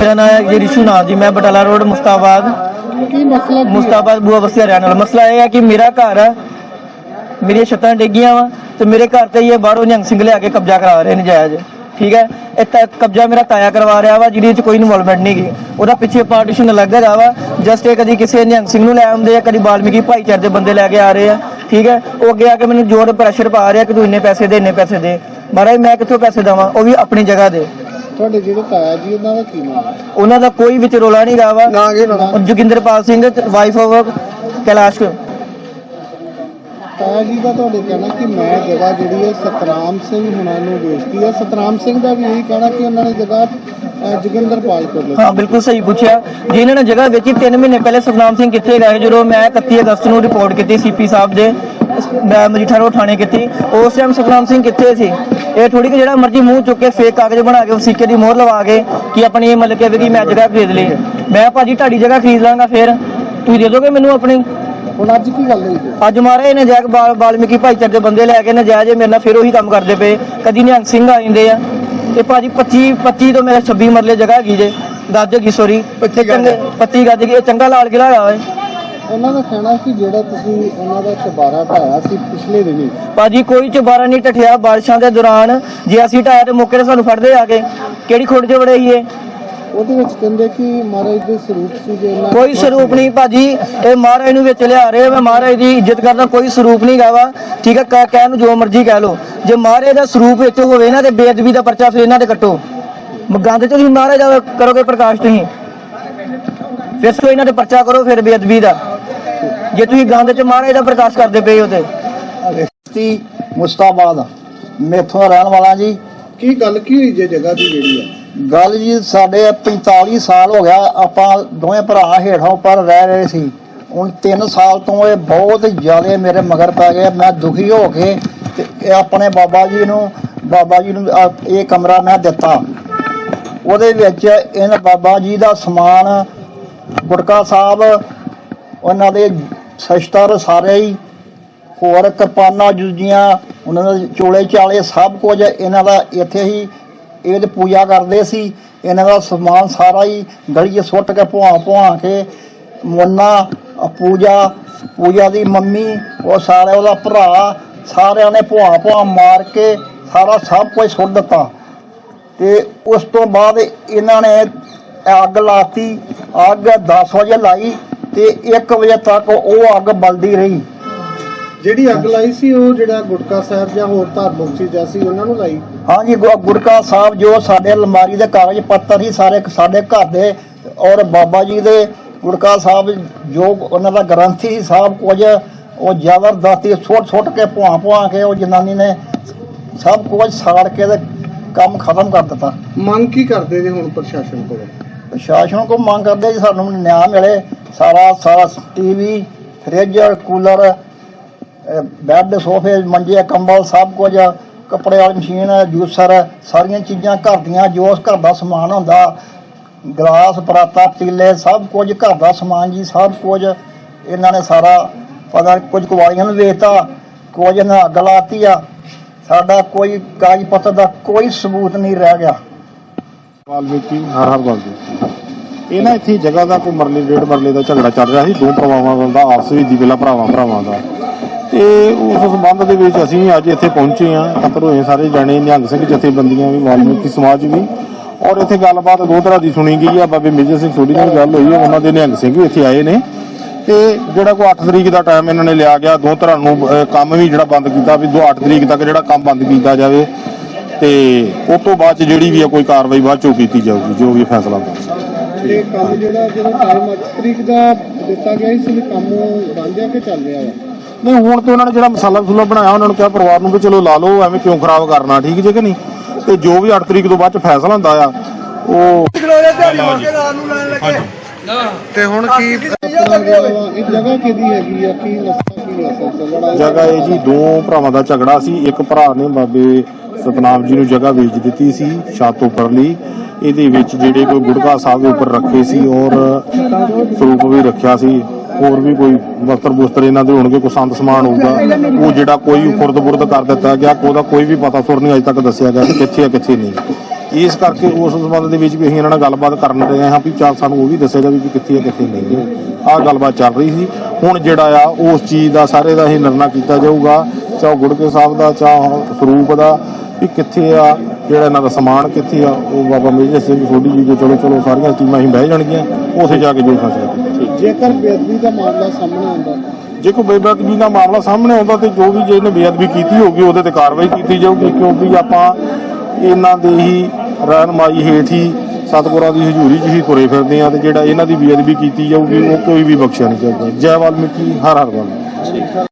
ਮੇਰਾ ਨਾਮ ਹੈ ਜੀ ਰਿਸ਼ੂ ਨਾਥ ਜੀ ਮੈਂ ਬਟਾਲਾ ਰੋਡ ਮੁਸਤਾਬਾਦ। ਕੀ ਮਸਲਾ ਮੁਸਤਾਬਾਦ ਬੂਆ ਬਸਤੀ ਰਹਿਣ ਵਾਲਾ। ਮਸਲਾ ਇਹ ਹੈ ਕਿ ਮੇਰਾ ਘਰ ਹੈ ਮੇਰੀਆਂ ਛੱਤਾਂ ਡਿੱਗੀਆਂ ਵਾ ਤੇ ਮੇਰੇ ਘਰ ਤੇ ਇਹ ਬਾਹਰੋਂ ਨਿਹੰਗ ਸਿੰਘ ਲਿਆ ਕੇ ਕਬਜ਼ਾ ਕਰਾ ਰਹੇ ਨਜਾਇਜ਼। ਠੀਕ ਹੈ? ਇਹ ਤਾਂ ਕਬਜ਼ਾ ਮੇਰਾ ਤਾਇਆ ਕਰਵਾ ਰਿਹਾ ਵਾ ਜਿਹਦੇ ਵਿੱਚ ਕੋਈ ਇਨਵੋਲਵਮੈਂਟ ਨਹੀਂ ਗਈ ਉਹਦਾ ਪਿੱਛੇ ਪਾਰਟੀਸ਼ਨ ਅਲੱਗ ਹੈਗਾ ਵਾ ਜਸਟ ਇਹ ਕਦੀ ਕਿਸੇ ਨਿਹੰਗ ਸਿੰਘ ਨੂੰ ਲੈ ਆਉਂਦੇ ਆ ਕਦੀ ਬਾਲਮੀਕੀ ਭਾਈਚਾਰੇ ਦੇ ਬੰਦੇ ਲੈ ਕੇ ਆ ਰਹੇ ਆ। ਠੀਕ ਹੈ? ਉਹ ਅੱਗੇ ਆ ਕੇ ਮੈਨੂੰ ਜ਼ੋਰ ਪ੍ਰੈਸ਼ਰ ਪਾ ਰਿਹਾ ਕਿ ਤੂੰ ਇੰਨੇ ਪੈਸੇ ਦੇ ਇੰਨੇ ਪੈਸੇ ਦੇ। ਮਹਾਰਾਜ ਮੈਂ ਕਿੱਥੋਂ ਪੈਸੇ ਦੇਵਾਂ? ਉਹ ਵੀ ਆਪਣੀ ਜਗ੍ਹਾ ਦੇ। ਤੁਹਾਡੇ ਜਿਹੜੇ ਤਾਇਆ ਜੀ ਉਹਨਾਂ ਦਾ ਕੀ ਨਾਮ ਹੈ? ਉਹਨਾਂ ਦਾ ਕੋਈ ਵਿੱਚ ਰੋਲਾ ਨਹੀਂ ਗਾ ਵਾ। ਨਾ ਕੀ ਨਾਮ ਜੋਗਿੰਦਰਪਾਲ ਸਿੰਘ ਵਾਈਫ ਆਫ ਕੈਲਾਸ਼। ਤਾਇਆ ਜੀ ਦਾ ਤੁਹਾਡੇ ਕਹਿਣਾ ਕਿ ਮੈਂ ਜਗ੍ਹਾ ਜਿਹੜੀ ਹੈ ਸਤਨਾਮ ਸਿੰਘ ਹੁਣਾਂ ਨੂੰ ਵੇਚਤੀ ਹੈ। ਸਤਨਾਮ ਸਿੰਘ ਦਾ ਵੀ ਇਹੀ ਕਹਿਣਾ ਕਿ ਉਹਨਾਂ ਨੇ ਜਗ੍ਹਾ ਅਹ, ਜੋਗਿੰਦਰਪਾਲ ਕੋਲ ਲਈ। ਹਾਂ ਬਿਲਕੁਲ ਸਹੀ ਪੁੱਛਿਆ। ਜੀ ਇਹਨਾਂ ਨੇ ਜਗ੍ਹਾ ਵੇਚੀ 3 ਮਹੀਨੇ ਪਹਿਲੇ ਸਤਨਾਮ ਸਿੰਘ ਕਿੱਥੇ ਗਏ ਜਦੋਂ ਮੈਂ 31 ਅਗਸਤ ਨੂੰ ਰਿਪੋਰਟ ਕੀਤੀ ਸੀਪੀ ਸਾਹਿਬ ਦੇ ਮੈਂ ਮਜੀਠਾ ਰੋਡ ਥਾਣੇ ਕੀਤੀ। ਉਸ ਟਾਈਮ ਸਤਨਾਮ ਸਿੰਘ ਕਿੱਥੇ ਸੀ? ਇਹ ਥੋੜੀ ਕਿ ਜਿਹੜਾ ਮਰਜ਼ੀ ਮੂੰਹ ਚੁੱਕ ਕੇ ਫੇਕ ਕਾਗਜ਼ ਬਣਾ ਕੇ ਵਸੀਕੇ ਦੀ ਮੋਹਰ ਲਵਾ ਕੇ ਕਿ ਆਪਣੀ ਇਹ ਮਤਲਬ ਕਿ ਵੀ ਮੈਂ ਜਗ੍ਹਾ ਖਰੀਦ ਲਈ। ਮੈਂ ਭਾਜੀ ਤੁਹਾਡੀ ਜਗ੍ਹਾ ਖਰੀਦ ਲਾਂਗਾ ਫਿਰ। ਤੁਸੀਂ ਦੇ ਦੋਗੇ ਮੈਨੂੰ ਆਪਣੀ? ਹੁਣ ਅੱਜ ਕੀ ਗੱਲ ਹੋਈ? ਅੱਜ ਮਾਰੇ ਨੇ ਜੈਕ ਬਾਲ ਬਾਲਮੀਕੀ ਭਾਈਚਾਰੇ ਦੇ ਬੰਦੇ ਲੈ ਕੇ ਨਜਾਇਜ਼ ਮੇਰੇ ਨਾਲ ਫਿਰ ਉਹੀ ਕੰਮ ਕਰਦੇ ਪਏ। ਕਦੀ ਨਿਹੰਗ ਸਿੰਘ ਆ ਜਾਂਦੇ ਆ। ਇਹ ਭਾਜੀ 25 25 ਤੋਂ ਮੇਰੇ 26 ਮਰਲੇ ਜਗ੍ਹਾ ਹੈਗੀ ਜੇ। ਗੱਜ ਹੈਗੀ ਸੋਰੀ 25 25 ਗੱਜ ਹੈਗੀ ਇਹ ਚੰਗਾ ਲਾਲ ਕਿਲਾ ਓਏ। ਉਹਨਾਂ ਦਾ ਕਹਿਣਾ ਕਿ ਜਿਹੜਾ ਤੁਸੀਂ ਉਹਨਾਂ ਦਾ ਚਬਾਰਾ ਢਾਇਆ ਸੀ ਪਿਛਲੇ ਦਿਨੀ। ਭਾਜੀ ਕੋਈ ਚੁਬਾਰਾ ਨਹੀਂ ਟਠਿਆ ਬਾਰਿਸ਼ਾਂ ਦੇ ਦੌਰਾਨ। ਜੇ ਅਸੀਂ ਢਾਇਆ ਤੇ ਮੌਕੇ ਤੇ ਸਾਨੂੰ ਫੜਦੇ ਆ ਕੇ ਕਿਹੜੀ ਖੋੜ 'ਚ ਵੜੇ ਸੀ ਇਹ ਉਹਦੇ ਵਿੱਚ ਕਹਿੰਦੇ ਕਿ ਮਹਾਰਾਜ ਦੇ ਸਰੂਪ ਸੀ ਜੇ ਉਹਨਾਂ ਕੋਈ ਸਰੂਪ ਨਹੀਂ ਭਾਜੀ ਇਹ ਮਹਾਰਾਜ ਨੂੰ ਵਿੱਚ ਲਿਆ ਰਹੇ ਮੈਂ ਮਹਾਰਾਜ ਦੀ ਇੱਜ਼ਤ ਕਰਦਾ ਕੋਈ ਸਰੂਪ ਨਹੀਂ ਗਾਵਾ ਠੀਕ ਹੈ ਕਹਿ ਕਹਿ ਨੂੰ ਜੋ ਮਰਜ਼ੀ ਕਹਿ ਲੋ ਜੇ ਮਹਾਰਾਜ ਦਾ ਸਰੂਪ ਵਿੱਚ ਹੋਵੇ ਨਾ ਤੇ ਬੇਅਦਬੀ ਦਾ ਪਰਚਾ ਫਿਰ ਇਹਨਾਂ ਤੇ ਕੱਟੋ। ਮ- ਗੰਦ ਚ ਤੁਸੀਂ ਮਹਾਰਾਜ ਦਾ ਕਰੋਗੇ ਪ੍ਰਕਾਸ਼ ਤੁਸੀਂ। ਫਿਰ ਸੋ ਇਹਨਾਂ ਤੇ ਪਰਚਾ ਕਰੋ ਫਿਰ ਬੇਅਦਬੀ ਦਾ। ਜੇ ਤੁਸੀਂ ਗੰਦ ਚ ਮਹਾਰਾਜ ਦਾ ਪ੍ਰਕਾਸ਼ ਕਰਦੇ ਪਏ ਹੋ ਤੇ। ਬਸਤੀ ਮੁਸਤਾਬਾਦ ਮੇਥੋਂ ਦਾ ਰਹਿਣ ਵਾਲਾ ਜੀ। ਕੀ ਗੱਲ ਕੀ ਹੋਈ ਜੇ ਜਗ੍ਹਾ ਦੀ ਜਿਹੜੀ ਹੈ ਗੱਲ ਜੀ ਸਾਡੇ 45 ਸਾਲ ਹੋ ਗਿਆ ਆਪਾਂ ਦੋਵੇਂ ਭਰਾ ਹੇਠੋਂ ਉੱਪਰ ਰਹਿ ਰਹੇ ਸੀ। ਹੁਣ 3 ਸਾਲ ਤੋਂ ਇਹ ਬਹੁਤ ਜ਼ਿਆਦਾ ਮੇਰੇ ਮਗਰ ਪੈ ਗਏ ਮੈਂ ਦੁਖੀ ਹੋ ਕੇ ਤੇ ਇਹ ਆਪਣੇ ਬਾਬਾ ਜੀ ਨੂੰ ਬਾਬਾ ਜੀ ਨੂੰ ਆ ਇਹ ਕਮਰਾ ਮੈਂ ਦਿੱਤਾ। ਉਹਦੇ ਵਿੱਚ ਇਹਨਾਂ ਬਾਬਾ ਜੀ ਦਾ ਸਮਾਨ ਗੁਟਕਾ ਸਾਹਿਬ, ਉਹਨਾਂ ਦੇ ਸ਼ਸਤਰ ਸਾਰੇ ਹੀ ਹੋਰ ਕਿਰਪਾਨਾਂ ਜੁਜੀਆਂ ਉਹਨਾਂ ਦੇ ਚੋਲੇ ਚਾਲੇ ਸਭ ਕੁਝ ਇਹਨਾਂ ਦਾ ਇੱਥੇ ਹੀ, ਇਹ ਪੂਜਾ ਕਰਦੇ ਸੀ। ਇਹਨਾਂ ਦਾ ਸਮਾਨ ਸਾਰਾ ਹੀ ਗਲੀ ਸੁੱਟ ਕੇ ਭੁਆ ਭੁਆ ਕੇ ਮੁੰਨਾ, ਪੂਜਾ ਪੂਜਾ ਦੀ ਮੰਮੀ, ਉਹ ਸਾਰੇ ਉਹਦਾ ਭਰਾ, ਸਾਰਿਆਂ ਨੇ ਭੁਆ ਭੁਆ ਮਾਰ ਕੇ ਸਾਰਾ ਸਭ ਕੁਝ ਸੁੱਟ ਦਿੱਤਾ। ਤੇ ਉਸ ਤੋਂ ਬਾਅਦ ਇਹਨਾਂ ਨੇ ਅੱਗ ਲਾਤੀ ਅੱਗ 10 ਵਜੇ ਲਾਈ ਤੇ 1 ਵਜੇ ਤੱਕ ਉਹ ਅੱਗ ਬਲਦੀ ਰਹੀ। ਜਿਹੜੀ ਅੱਗ ਲਾਈ ਸੀ ਉਹ ਜਿਹੜਾ ਗੁਟਕਾ ਸਾਹਿਬ ਜਾਂ ਹੋਰ ਧਾਰਮਿਕ ਚੀਜ਼ਾਂ ਸੀ ਉਹਨਾਂ ਨੂੰ ਲਾਈ? ਹਾਂਜੀ ਗੁ- ਗੁਰਕਾ ਸਾਹਿਬ ਜੋ ਸਾਡੇ ਅਲਮਾਰੀ ਦੇ ਕਾਗਜ਼ ਪੱਤਰ ਹੀ ਸਾਰੇ ਸਾਡੇ ਘਰ ਦੇ ਔਰ ਬਾਬਾ ਜੀ ਦੇ ਗੁਰਕਾ ਸਾਹਿਬ ਜੋ ਉਹਨਾਂ ਦਾ ਗ੍ਰੰਥੀ ਸੀ ਸਭ ਕੁਝ ਉਹ ਜ਼ਬਰਦਸਤੀ ਸੁੱਟ ਸੁੱਟ ਕੇ ਭੁਆ ਭੁਆ ਕੇ ਉਹ ਜਨਾਨੀ ਨੇ ਸਭ ਕੁਝ ਸਾੜ ਕੇ ਤੇ ਕੰਮ ਖਤਮ ਕਰ ਦਿੱਤਾ। ਮੰਗ ਕੀ ਕਰਦੇ ਜੇ ਹੁਣ ਪ੍ਰਸ਼ਾਸਨ ਕੋਲੋਂ? ਪ੍ਰਸ਼ਾਸਨ ਕੋ ਮੰਗ ਕਰਦੇ ਜੀ ਸਾਨੂੰ ਨਿਆਂ ਮਿਲੇ, ਸਾਰਾ ਸਾਰਾ ਟੀਵੀ ਫ੍ਰਿਜ ਕੂਲਰ ਬੈੱਡ ਸੋਫੇ ਮੰਜੇ, ਕੰਬਲ, ਸਭ ਕੁਝ, ਕੱਪੜੇ ਵਾਲੀ ਮਸ਼ੀਨ ਜੂਸਰ ਸਾਰੀਆਂ ਚੀਜ਼ਾਂ ਘਰ ਦੀਆਂ, ਜੋ ਘਰ ਦਾ ਸਮਾਨ ਹੁੰਦਾ, ਗਲਾਸ, ਪਰਾਤਾ, ਪਤੀਲੇ, ਸਭ ਕੁਝ ਘਰ ਦਾ ਸਮਾਨ ਜੀ, ਸਭ ਕੁਝ ਇਹਨਾਂ ਨੇ ਸਾਰਾ ਪਤਾ ਕੁਝ ਕੁਵਾੜੀਆਂ ਨੂੰ ਵੇਚਤਾ ਕੁਝ ਨੇ ਅੱਗ ਲਾਤੀ ਆ, ਸਾਡਾ ਕੋਈ ਕਾਗਜ਼ ਪੱਤਰ ਦਾ ਕੋਈ ਸਬੂਤ ਨਹੀਂ ਰਹਿ ਗਿਆ। ਵਾਲਮੀਕੀ ਹਰ ਹਰ ਵਾਲਮੀਕੀ ਇਹ ਨਾ ਇੱਥੇ ਜਗ੍ਹਾ ਦਾ ਕੋਈ ਮਰਲੇ ਡੇਢ ਮਰਲੇ ਦਾ ਝਗੜਾ ਚੱਲ ਰਿਹਾ ਸੀ, ਦੋ ਪਰਿਵਾਰਾਂ ਦਾ ਆਪਸ ਵਿੱਚ ਦੀ ਪਹਿਲਾਂ ਭਰਾਵਾਂ ਭਰਾਵਾਂ ਦਾ। ਤੇ ਉਸ ਸੰਬੰਧ ਦੇ ਵਿੱਚ ਅਸੀਂ ਅੱਜ ਇੱਥੇ ਪਹੁੰਚੇ ਹਾਂ, ਇਕੱਤਰ ਹੋਏ ਸਾਰੇ ਜਾਣੇ, ਨਿਹੰਗ ਸਿੰਘ ਜਥੇਬੰਦੀਆਂ ਵੀ ਵਾਲਮੀਕੀ ਸਮਾਜ ਵੀ। ਔਰ ਇੱਥੇ ਗੱਲਬਾਤ ਦੋ ਤਰ੍ਹਾਂ ਦੀ ਸੁਣੀ ਗਈ ਆ, ਬਾਬੇ ਮੇਜਰ ਸਿੰਘ ਸੋਢੀ ਨਾਲ ਗੱਲ ਹੋਈ ਆ, ਉਹਨਾਂ ਦੇ ਨਿਹੰਗ ਸਿੰਘ ਵੀ ਇੱਥੇ ਆਏ ਨੇ। ਤੇ ਜਿਹੜਾ ਕੋਈ 8 ਤਰੀਕ ਦਾ ਟਾਈਮ ਇਹਨਾਂ ਨੇ ਲਿਆ ਗਿਆ, ਦੋ ਤਰ੍ਹਾਂ ਨੂੰ ਕੰਮ ਵੀ ਜਿਹੜਾ ਬੰਦ ਕੀਤਾ ਵੀ ਦੋ 8 ਤਰੀਕ ਤੱਕ ਜਿਹੜਾ ਕੰਮ ਬੰਦ ਕੀਤਾ ਜਾਵੇ ਤੇ ਉਸ ਤੋਂ ਬਾਅਦ ਚ ਜਿਹੜੀ ਵੀ ਆ ਕੋਈ ਕਾਰਵਾਈ ਬਾਅਦ ਚੋਂ ਕੀਤੀ ਜਾਊਗੀ ਜੋ ਵੀ ਫੈਸਲਾ ਹੁੰਦਾ ਤੇ ਕੰਮ ਜਿਹੜਾ ਜਿਹੜਾ ਟਾਈਮ 8 ਤਰੀਕ ਦਾ ਦਿੱਤਾ ਗਿਆ ਸੀ ਵੀ ਕੰਮ ਰਾਂਝਾ ਕੇ ਚੱਲ ਰਿਹਾ ਵਾ? ਨਹੀਂ ਹੁਣ ਤੇ ਉਹਨਾਂ ਨੇ ਜਿਹੜਾ ਮਸਾਲਾ ਮਸੂਲਾ ਬਣਾਇਆ ਉਹਨਾਂ ਨੂੰ ਕਿਹਾ ਪਰਿਵਾਰ ਨੂੰ ਵੀ ਚਲੋ ਲਾ ਲਓ ਐਵੇਂ ਕਿਉਂ ਖਰਾਬ ਕਰਨਾ ਠੀਕ ਜੇ ਕਿ ਨਹੀਂ? ਤੇ ਜੋ ਵੀ 8 ਤਰੀਕ ਤੋਂ ਬਾਅਦ ਚ ਫੈਸਲਾ ਹੁੰਦਾ ਆ ਉਹ ਤੇ ਹੁਣ ਕੀ ਇਹ ਜਗ੍ਹਾ ਕਿਹਦੀ ਹੈਗੀ ਆ? ਕੀ ਜਗ੍ਹਾ ਇਹ ਜੀ, ਦੋ ਭਰਾਵਾਂ ਦਾ ਝਗੜਾ ਸੀ। ਇੱਕ ਭਰਾ ਨੇ ਬਾਬੇ ਸਤਨਾਮ ਜੀ ਨੂੰ ਜਗ੍ਹਾ ਵੇਚ ਦਿੱਤੀ ਸੀ, ਛੱਤ ਉੱਪਰ ਲਈ। ਇਹਦੇ ਵਿੱਚ ਜਿਹੜੇ ਕੋਈ ਗੁੜਕਾ ਸਾਹਿਬ ਦੇ ਉੱਪਰ ਰੱਖੇ ਸੀ ਔਰ ਸਰੂਪ ਵੀ ਰੱਖਿਆ ਸੀ। ਹੋਰ ਵੀ ਕੋਈ ਵਸਤਰ ਬੁਸਤਰ ਇਹਨਾਂ ਦੇ ਹੋਣਗੇ, ਕੋਈ ਸੰਤ ਸਮਾਨ ਹੋਊਗਾ। ਉਹ ਜਿਹੜਾ ਕੋਈ ਖੁਰਦ ਬੁਰਦ ਕਰ ਦਿੱਤਾ ਗਿਆ, ਉਹਦਾ ਕੋਈ ਵੀ ਪਤਾ ਸੁਰ ਨਹੀਂ, ਅਜੇ ਤੱਕ ਦੱਸਿਆ ਗਿਆ ਕਿ ਕਿੱਥੇ ਆ, ਕਿੱਥੇ ਨਹੀਂ। ਇਸ ਕਰਕੇ ਉਸ ਸੰਬੰਧ ਦੇ ਵਿੱਚ ਵੀ ਅਸੀਂ ਇਹਨਾਂ ਨਾਲ ਗੱਲਬਾਤ ਕਰਨ ਰਹੇ ਹਾਂ ਵੀ ਚੱਲ ਸਾਨੂੰ ਉਹ ਵੀ ਦੱਸੇਗਾ ਵੀ ਕਿੱਥੇ ਹੈ ਕਿੱਥੇ ਨਹੀਂ ਹੈ ਆਹ ਗੱਲਬਾਤ ਚੱਲ ਰਹੀ ਸੀ। ਹੁਣ ਜਿਹੜਾ ਆ ਉਸ ਚੀਜ਼ ਦਾ ਸਾਰੇ ਦਾ ਹੀ ਨਿਰਣਾ ਕੀਤਾ ਜਾਊਗਾ ਚਾਹੇ ਗੁੜਕੇ ਸਾਹਿਬ ਦਾ ਚਾਹੇ ਸਰੂਪ ਦਾ ਵੀ ਕਿੱਥੇ ਆ ਜਿਹੜਾ ਇਹਨਾਂ ਦਾ ਸਮਾਨ ਕਿੱਥੇ ਆ ਉਹ ਬਾਬਾ ਮੇਜਰ ਸਿੰਘ ਸੋਢੀ ਜੀ ਦੇ ਚਲੋ ਚਲੋ ਸਾਰੀਆਂ ਟੀਮਾਂ ਹੀ ਬਹਿ ਜਾਣਗੀਆਂ ਉੱਥੇ ਜਾ ਕੇ ਜੋ ਫੈਸਲਾ ਜੇਕਰ ਬੇਅਦਬੀ ਦਾ ਮਾਮਲਾ ਸਾਹਮਣੇ ਆਉਂਦਾ ਜੇ ਕੋਈ ਬੇਅਦਬੀ ਦਾ ਮਾਮਲਾ ਸਾਹਮਣੇ ਆਉਂਦਾ ਤੇ ਜੋ ਵੀ ਜੇ ਇਹਨੇ ਬੇਅਦਬੀ ਕੀਤੀ ਹੋਊਗੀ ਉਹਦੇ ਤੇ ਕਾਰਵਾਈ ਕੀਤੀ ਜਾਊਗੀ ਕਿਉਂਕਿ ਆਪਾਂ ਇਹਨਾਂ ਦੇ ਹੀ ਰਹਿਨਮਾਈ ਹੇਠ ਹੀ ਸਤਿਗੁਰਾਂ ਦੀ ਹਜ਼ੂਰੀ 'ਚ ਹੀ ਤੁਰੇ ਫਿਰਦੇ ਆ ਤੇ ਜਿਹੜਾ ਇਹਨਾਂ ਦੀ ਬੇਅਦਬੀ ਕੀਤੀ ਜਾਊਗੀ, ਉਹ ਕੋਈ ਵੀ ਬਖਸ਼ਿਆ ਨਹੀਂ ਜਾਊਗਾ। ਜੈ ਵਾਲਮੀਕੀ, ਹਰ ਹਰ ਵਾਲਮੀਕੀ